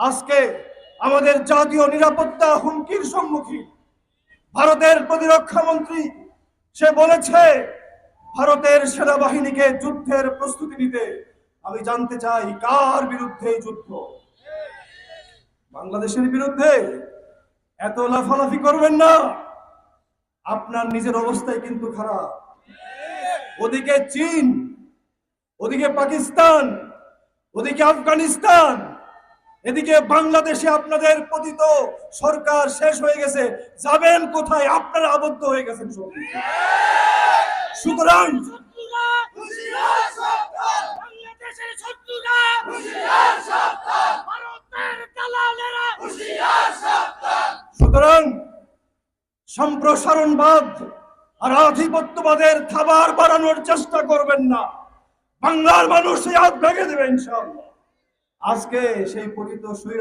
আজকে আমাদের জাতীয় নিরাপত্তা হুমকির সম্মুখীন ভারতের প্রতিরক্ষা মন্ত্রী, সে বলেছে, ভারতের সেনাবাহিনীকে যুদ্ধের প্রস্তুতি নিতে আমি জানতে চাই কার বিরুদ্ধে যুদ্ধ। বাংলাদেশের বিরুদ্ধে এত লাফালাফি করবেন না। আপনার নিজের অবস্থায় কিন্তু খারাপ। ওদিকে চীন, ওদিকে পাকিস্তান, ওদিকে আফগানিস্তান এদিকে বাংলাদেশে আপনাদের পতিত সরকার শেষ হয়ে গেছে। যাবেন কোথায়? আপনারা আবদ্ধ হয়ে গেছেন সুতরাং সুতরাং সম্প্রসারণবাদ আর আধিপত্যবাদের খাবার বাড়ানোর চেষ্টা করবেন না। বাংলার মানুষ হাত ভেঙে দেবে, ইনশাআল্লাহ। আজকে সেই পতিত